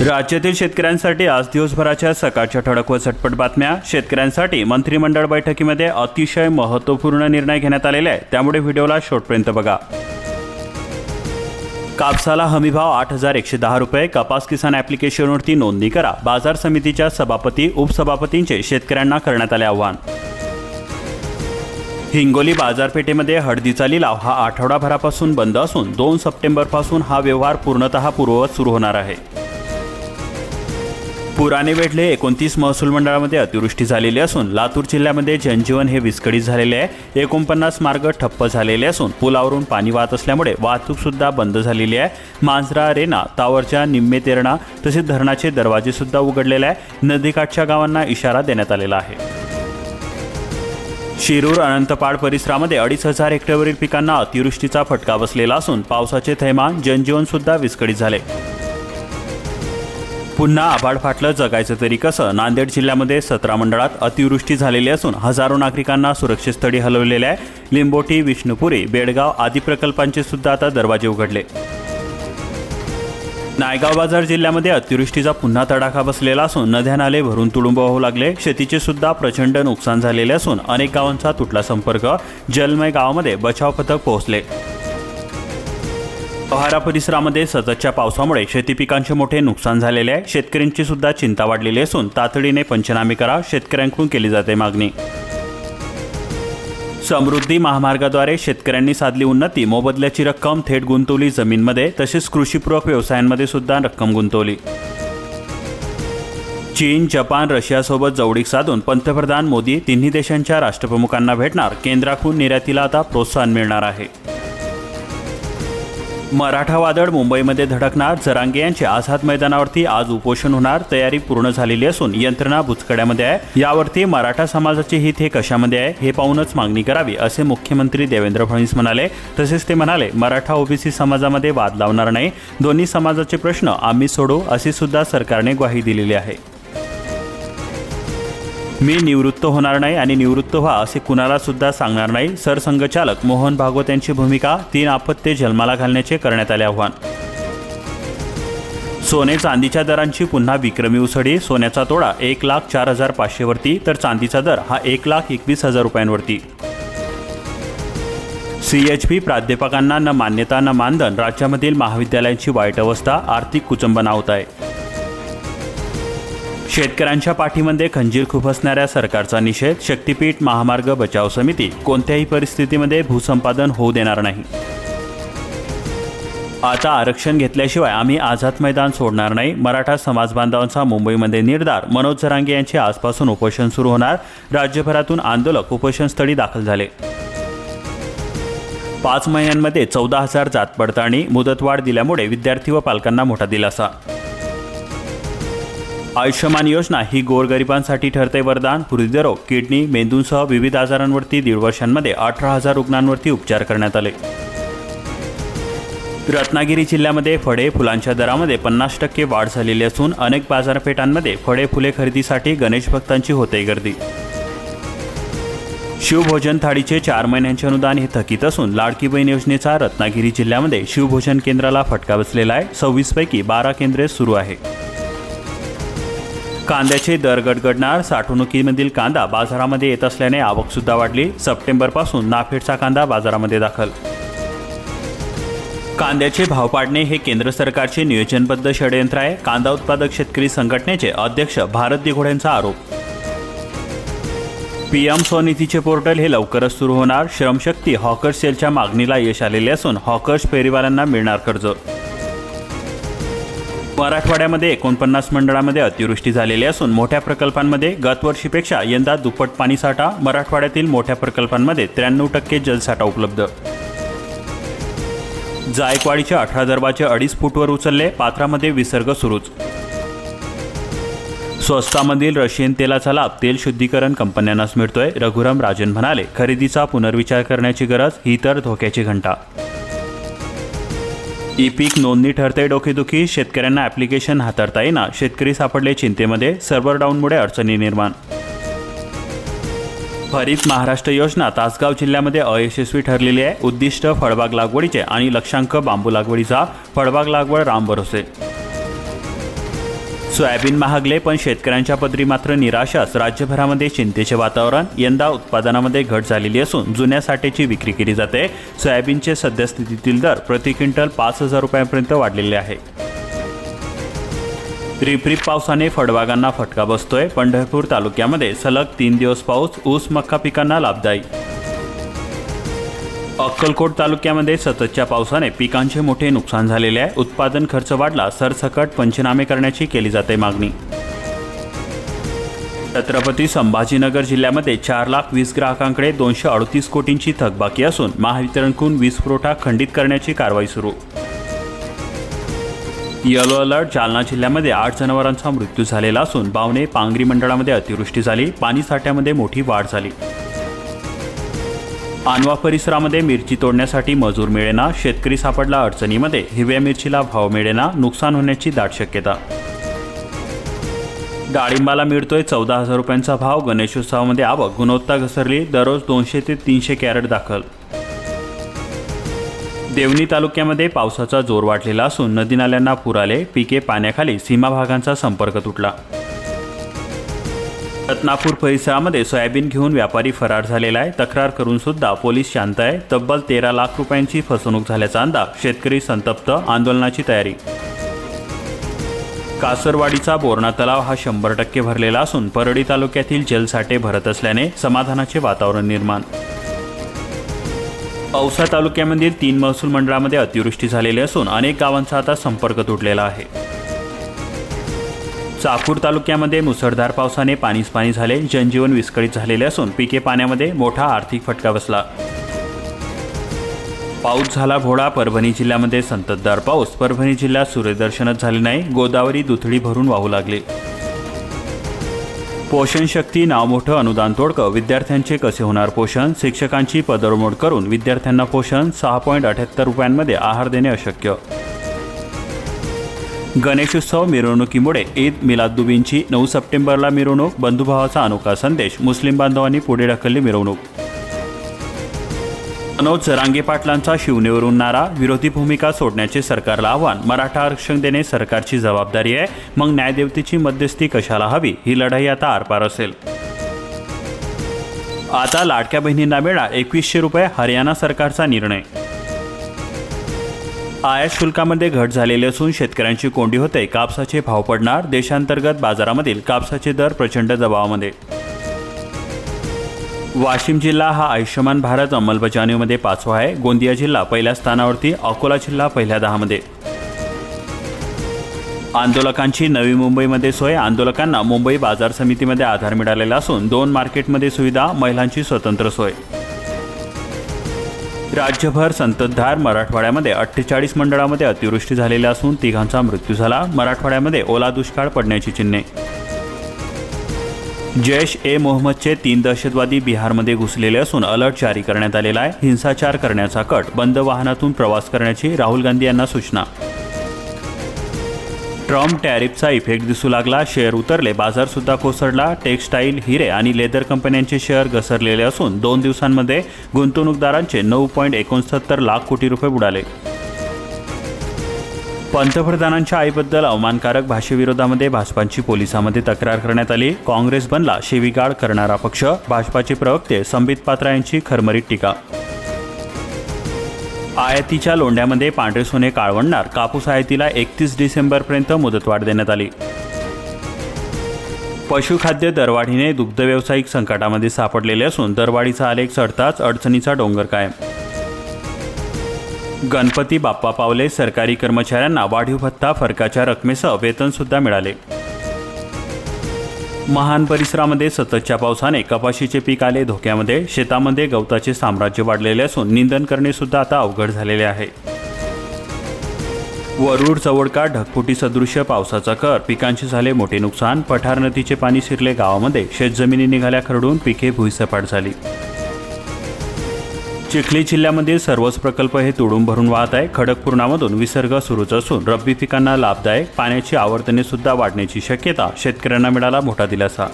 राज्यातील शेतकऱ्यांसाठी आज दिवसभराच्या सकाळच्या ठळक व झटपट बातम्या. शेतकऱ्यांसाठी मंत्रिमंडळ बैठकीमध्ये अतिशय महत्त्वपूर्ण निर्णय घेण्यात आलेले आहे. त्यामुळे व्हिडिओला शेवटपर्यंत बघा. कापसाला हमीभाव आठ हजार एकशे दहा रुपये कपास किसान ॲप्लिकेशनवरती नोंदणी करा. बाजार समितीच्या सभापती उपसभापतींचे शेतकऱ्यांना करण्यात आले आव्हान. हिंगोली बाजारपेठेमध्ये हळदीचा लिलाव हा आठवडाभरापासून बंद असून दोन सप्टेंबरपासून हा व्यवहार पूर्णतः पूर्ववत सुरू होणार आहे. पुराने वेढले एकोणतीस महसूल मंडळामध्ये अतिवृष्टी झालेली असून लातूर जिल्ह्यामध्ये जनजीवन हे विस्कळीत झालेले आहे. एकोणपन्नास मार्ग ठप्प झालेले असून पुलावरून पाणी वाहत असल्यामुळे वाहतूक सुद्धा बंद झालेली आहे. मांजरा रेना तावरच्या निम्मे तेरणा तसेच धरणाचे दरवाजे सुद्धा उघडलेले आहे. नदीकाठच्या गावांना इशारा देण्यात आलेला आहे. शिरूर अनंतपाड परिसरामध्ये अडीच हजार हेक्टरवरील पिकांना अतिवृष्टीचा फटका बसलेला असून पावसाचे थैमान जनजीवन सुद्धा विस्कळीत झाले. पुन्हा आभाळ फाटलं जगायचं तरी कसं? नांदेड जिल्ह्यामध्ये सतरा मंडळात अतिवृष्टी झालेली असून हजारो नागरिकांना सुरक्षित स्थळी हलवलेले आहे लिंबोटी विष्णुपुरी बेडगाव आदी प्रकल्पांचे सुद्धा आता दरवाजे उघडले. नायगाव बाजार जिल्ह्यामध्ये अतिवृष्टीचा पुन्हा तडाखा बसलेला असून नद्या नाले भरून तुडुंब होऊ लागले. शेतीचे सुद्धा प्रचंड नुकसान झालेले असून अनेक गावांचा तुटला संपर्क. जलमय गावामध्ये बचाव पथक पोहोचले. पहारा परिसरामध्ये सततच्या पावसामुळे शेती पिकांचे मोठे नुकसान झालेले आहे. शेतकऱ्यांची सुद्धा चिंता वाढलेली असून तातडीने पंचनामे करा शेतकऱ्यांकडून केली जाते मागणी. समृद्धी महामार्गाद्वारे शेतकऱ्यांनी साधली उन्नती मोबदल्याची रक्कम थेट गुंतवली जमीनमध्ये तसेच कृषीपूरक व्यवसायांमध्ये सुद्धा रक्कम गुंतवली. चीन जपान रशियासोबत जवळीक साधून पंतप्रधान मोदी तिन्ही देशांच्या राष्ट्रप्रमुखांना भेटणार केंद्राकडून निर्यातीला आता प्रोत्साहन मिळणार आहे. मराठा वादळ मुंबईमध्ये धडकणार. जरांगे यांचे आझाद मैदानावरती आज उपोषण होणार. तयारी पूर्ण झालेली असून यंत्रणा बुचकड्यामध्ये आहे. यावरती मराठा समाजाचे हित हे कशामध्ये आहे हे पाहूनच मागणी करावी असे मुख्यमंत्री देवेंद्र फडणवीस म्हणाले. तसेच ते म्हणाले मराठा ओबीसी समाजामध्ये वाद लावणार नाही. दोन्ही समाजाचे प्रश्न आम्ही सोडू अशी सुद्धा सरकारने ग्वाही दिलेली आहे. मी निवृत्त होणार नाही आणि निवृत्त व्हा असे कुणाला सुद्धा सांगणार नाही. सरसंघचालक मोहन भागवत यांची भूमिका तीन आपत्ते जन्माला घालण्याचे करण्यात आले आव्हान. सोने चांदीच्या दरांची पुन्हा विक्रमी उसळी. सोन्याचा तोडा एक लाख चार हजार पाचशेवरती तर चांदीचा दर हा एक लाख एकवीस हजार रुपयांवरती. सी एच पी प्राध्यापकांना न मान्यता न मानधन राज्यामधील महाविद्यालयांची वाईट अवस्था आर्थिक कुचंबना होत आहे. शेतकऱ्यांच्या पाठीमध्ये खंजीर खुपसणाऱ्या सरकारचा निषेध शक्तीपीठ महामार्ग बचाव समिती कोणत्याही परिस्थितीमध्ये भूसंपादन होऊ देणार नाही. आता आरक्षण घेतल्याशिवाय आम्ही आझाद मैदान सोडणार नाही. मराठा समाज बांधवांचा मुंबईमध्ये निर्धार मनोज जरांगे यांचे आजपासून उपोषण सुरू होणार. राज्यभरातून आंदोलक उपोषणस्थळी दाखल झाले. पाच महिन्यांमध्ये चौदा हजार जात पडताळणी मुदतवाढ दिल्यामुळे विद्यार्थी व पालकांना मोठा दिलासा. आयुष्यमान योजना ही गोरगरिबांसाठी ठरते वरदान. हृदयरोग किडनी मेंदूंसह विविध आजारांवरती दीड वर्षांमध्ये अठरा हजार रुग्णांवरती उपचार करण्यात आले. रत्नागिरी जिल्ह्यामध्ये फळे फुलांच्या दरामध्ये पन्नास टक्के वाढ झालेली असून अनेक बाजारपेठांमध्ये फळे फुले खरेदीसाठी गणेश भक्तांची होते गर्दी. शिवभोजन थाळीचे चार महिन्यांचे अनुदान हे थकीत असून लाडकी बहीण योजनेचा रत्नागिरी जिल्ह्यामध्ये शिवभोजन केंद्राला फटका बसलेला आहे. सव्वीसपैकी बारा केंद्रे सुरू आहे. कांद्याचे दर गडगडणार. साठवणुकीमधील कांदा बाजारामध्ये येत असल्याने आवकसुद्धा वाढली. सप्टेंबरपासून नाफेडचा कांदा बाजारामध्ये दाखल. कांद्याचे भाव पाडणे हे केंद्र सरकारचे नियोजनबद्ध षडयंत्र आहे. कांदा उत्पादक शेतकरी संघटनेचे अध्यक्ष भारत दिघोड्यांचा आरोप. पीएम स्वनिधीचे पोर्टल हे लवकरच सुरू होणार. श्रमशक्ती हॉकर्स सेलच्या मागणीला यश आलेले असून हॉकर्स फेरीवाल्यांना मिळणार कर्ज. मराठवाड्यामध्ये एकोणपन्नास मंडळामध्ये अतिवृष्टी झालेली असून मोठ्या प्रकल्पांमध्ये गतवर्षीपेक्षा यंदा दुप्पट पाणीसाठा मराठवाड्यातील मोठ्या प्रकल्पांमध्ये त्र्याण्णव टक्के जलसाठा उपलब्ध. जायकवाडीचे अठरा दरबाचे अडीच फूटवर उचलले पात्रामध्ये विसर्ग सुरूच. स्वस्तामधील रशियन तेलाचा लाभ तेल शुद्धीकरण कंपन्यांनाच मिळतोय रघुराम राजन म्हणाले खरेदीचा पुनर्विचार करण्याची गरज ही तर धोक्याची घंटा. ई पीक नोंदणी ठरते डोकेदुखी शेतकऱ्यांना ॲप्लिकेशन हाताळता येईना शेतकरी सापडले चिंतेमध्ये सर्व्हर डाऊनमुळे अडचणी निर्माण. हरित महाराष्ट्र योजना तासगाव जिल्ह्यामध्ये अयशस्वी ठरलेली आहे. उद्दिष्ट फळबाग लागवडीचे आणि लक्षांक बांबू लागवडीचा फळबाग लागवड राम भरोसे. सोयाबीन महागले पण शेतकऱ्यांच्या पदरी मात्र निराशाच. राज्यभरामध्ये चिंतेचे वातावरण यंदा उत्पादनामध्ये घट झालेली असून जुन्या साठेची विक्री केली जाते. सोयाबीनचे सद्यस्थितीतील दर प्रति क्विंटल पाच हजार रुपयांपर्यंत वाढलेले आहे. रिपरिप पावसाने फळबागांना फटका बसतोय. पंढरपूर तालुक्यामध्ये सलग तीन दिवस पाऊस ऊस मक्का पिकांना लाभदायी अक्कलकोट तालुक्यामध्ये सततच्या पावसाने पिकांचे मोठे नुकसान झालेले आहे. उत्पादन खर्च वाढला सरसकट पंचनामे करण्याची केली जाते मागणी. छत्रपती संभाजीनगर जिल्ह्यामध्ये चार लाख वीस ग्राहकांकडे दोनशे अडतीस कोटींची थकबाकी असून महावितरणकडून वीज पुरवठा खंडित करण्याची कारवाई सुरू. येलो अलर्ट जालना जिल्ह्यामध्ये आठ जनावरांचा मृत्यू झालेला असून बावणे पांगरी मंडळामध्ये अतिवृष्टी झाली पाणी साठ्यामध्ये मोठी वाढ झाली. आणवा परिसरामध्ये मिरची तोडण्यासाठी मजूर मिळेना शेतकरी सापडला अडचणीमध्ये हिरव्या मिरचीला भाव मिळेना नुकसान होण्याची दाट शक्यता. डाळिंबाला मिळतोय चौदा हजार रुपयांचा भाव गणेशोत्सवामध्ये आवक गुणवत्ता घसरली दररोज दोनशे ते तीनशे कॅरेट दाखल. देवणी तालुक्यामध्ये पावसाचा जोर वाढलेला असून नदी नाल्यांना पूर आले पिके पाण्याखाली सीमा भागांचा संपर्क तुटला. रत्नापूर परिसरामध्ये सोयाबीन घेऊन व्यापारी फरार झालेला आहे. तक्रार करून सुद्धा पोलीस शांत आहे. तब्बल तेरा लाख रुपयांची फसवणूक झाल्याचा अंदाज शेतकरी संतप्त आंदोलनाची तयारी. कासरवाडीचा बोरणा तलाव हा शंभर टक्के भरलेला असून परळी तालुक्यातील जलसाठे भरत असल्याने समाधानाचे वातावरण निर्माण. औसा तालुक्यामधील तीन महसूल मंडळामध्ये अतिवृष्टी झालेली असून अनेक गावांचा आता संपर्क तुटलेला आहे. चाकूर तालुक्यामध्ये मुसळधार पावसाने पाणीच पाणी झाले. जनजीवन विस्कळीत झालेले असून पिके पाण्यामध्ये मोठा आर्थिक फटका बसला. पाऊस झाला भोळा परभणी जिल्ह्यामध्ये संततधार पाऊस. परभणी जिल्ह्यात सूर्यदर्शनच झाले नाही गोदावरी दुथडी भरून वाहू लागली. पोषण शक्ती नाव मोठं अनुदान तोडकं. विद्यार्थ्यांचे कसे होणार पोषण? शिक्षकांची पदरमोड करून विद्यार्थ्यांना पोषण सहा पॉईंट अठ्याहत्तर रुपयांमध्ये आहार देणे अशक्य. गणेशोत्सव मिरवणुकीमुळे ईद मिलादुबींची नऊ सप्टेंबरला मिरवणूक बंधुभावाचा अनोखा संदेश मुस्लिम बांधवांनी पुढे ढकलली मिरवणूक. मनोज जरांगे पाटलांचा शिवनेवरून नारा विरोधी भूमिका सोडण्याचे सरकारला आव्हान मराठा आरक्षण देणे सरकारची जबाबदारी आहे मग न्यायदेवतेची मध्यस्थी कशाला हवी? ही लढाई आता आरपार असेल. आता लाडक्या बहिणींना मिळणार एकवीसशे रुपये हरियाणा सरकारचा निर्णय. आयात शुल्कामध्ये घट झालेली असून शेतकऱ्यांची कोंडी होते. कापसाचे भाव पडणार. देशांतर्गत बाजारामधील कापसाचे दर प्रचंड दबावामध्ये. वाशिम जिल्हा हा आयुष्यमान भारत अंमलबजावणीमध्ये पाचवा आहे. गोंदिया जिल्हा पहिल्या स्थानावरती अकोला जिल्हा पहिल्या दहामध्ये. आंदोलकांची नवी मुंबईमध्ये सोय. आंदोलकांना मुंबई बाजार समितीमध्ये आधार मिळालेला असून दोन मार्केटमध्ये सुविधा महिलांची स्वतंत्र सोय. राज्यभर संततधार मराठवाड्यामध्ये अठ्ठेचाळीस मंडळामध्ये अतिवृष्टी झालेली असून तिघांचा मृत्यू झाला. मराठवाड्यामध्ये ओला दुष्काळ पडण्याची चिन्हे. जैश ए मोहम्मदचे तीन दहशतवादी बिहारमध्ये घुसलेले असून अलर्ट जारी करण्यात आलेला आहे. हिंसाचार करण्याचा कट बंद वाहनातून प्रवास करण्याची राहुल गांधी यांना सूचना. ट्रम्प टॅरिफचा इफेक्ट दिसू लागला. शेअर उतरले. बाजारसुद्धा कोसळला. टेक्स्टाईल हिरे आणि लेदर कंपन्यांचे शेअर घसरलेले असून दोन दिवसांमध्ये गुंतवणूकदारांचे नऊ पॉईंट एकोणसत्तर लाख कोटी रुपये बुडाले. पंतप्रधानांच्या आईबद्दल अवमानकारक भाषेविरोधामध्ये भाजपाची पोलिसांमध्ये तक्रार करण्यात आली. काँग्रेस बनला. शिवीगाळ करणारा पक्ष. भाजपाचे प्रवक्ते संबित पात्रा यांची खरमरीत टीका. आयातीच्या लोंढ्यामध्ये पांढरे सोने काळवणणार कापूस आयातीला एकतीस डिसेंबरपर्यंत मुदतवाढ देण्यात आली. पशुखाद्य दरवाढीने दुग्ध व्यावसायिक संकटामध्ये सापडलेले असून दरवाढीचा आलेख चढताच अडचणीचा डोंगर कायम. गणपती बाप्पा पावले सरकारी कर्मचाऱ्यांना वाढीव भत्ता फरकाच्या रकमेसह वेतनसुद्धा मिळाले. महान परिसरामध्ये सततच्या पावसाने कपाशीचे पीक आले. धोक्यामध्ये शेतामध्ये गवताचे साम्राज्य वाढलेले असून निंदन करणे सुद्धा आता अवघड झालेले आहे. वरुड चवडका ढगफुटी सदृश्य पावसाचा कर. पिकांचे झाले मोठे नुकसान. पठार नदीचे पाणी शिरले गावामध्ये. शेतजमिनी निघाल्या खरडून. पिके भुईसपाट झाली. चिखली जिल्ह्यामधील सर्वच प्रकल्प हे तुडून भरून वाहत आहे. खडकपूर्णामधून विसर्ग सुरूच असून रब्बी पिकांना लाभदायक पाण्याची आवर्तने सुद्धा वाढण्याची शक्यता शेतकऱ्यांना मिळाला मोठा दिलासा.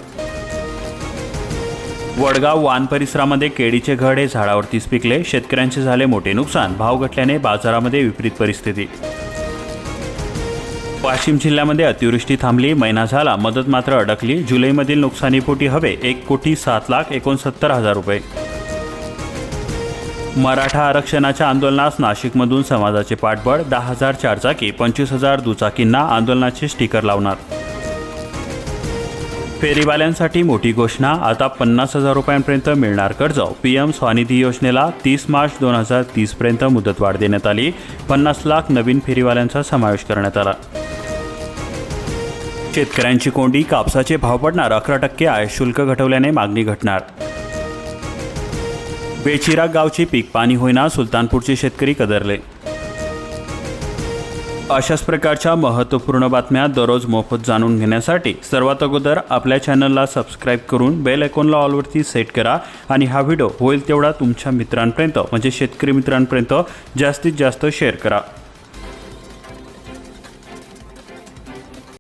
वडगाव वान परिसरामध्ये केळीचे घड हे झाडावरतीच पिकले. शेतकऱ्यांचे झाले मोठे नुकसान. भाव घटल्याने बाजारामध्ये विपरीत परिस्थिती. वाशिम जिल्ह्यामध्ये अतिवृष्टी थांबली. महिना झाला. मदत मात्र अडकली. जुलैमधील नुकसानीपोटी हवे एक कोटी सात लाख एकोणसत्तर हजार रुपये. मराठा आरक्षणाच्या आंदोलनास नाशिकमधून समाजाचे पाठबळ दहा हजार चारचाकी पंचवीस हजार दुचाकींना आंदोलनाचे स्टिकर लावणार. फेरीवाल्यांसाठी मोठी घोषणा आता पन्नास हजार रुपयांपर्यंत मिळणार कर्ज. पीएम स्वनिधी योजनेला तीस मार्च दोन हजार तीसपर्यंत मुदतवाढ देण्यात आली. पन्नास लाख नवीन फेरीवाल्यांचा समावेश करण्यात आला. शेतकऱ्यांची कोंडी कापसाचे भाव पडणार अकरा टक्के आय शुल्क घटवल्याने मागणी घटणार. बेचिराग गावची पीक पाणी होईना सुलतानपूरचे शेतकरी कदरले. अशाच प्रकारच्या महत्त्वपूर्ण बातम्या दररोज मोफत जाणून घेण्यासाठी सर्वात अगोदर आपल्या चॅनलला सबस्क्राईब करून बेल आयकॉनला ऑलवरती सेट करा आणि हा व्हिडिओ होईल तेवढा तुमच्या मित्रांपर्यंत म्हणजे शेतकरी मित्रांपर्यंत जास्तीत जास्त शेअर करा.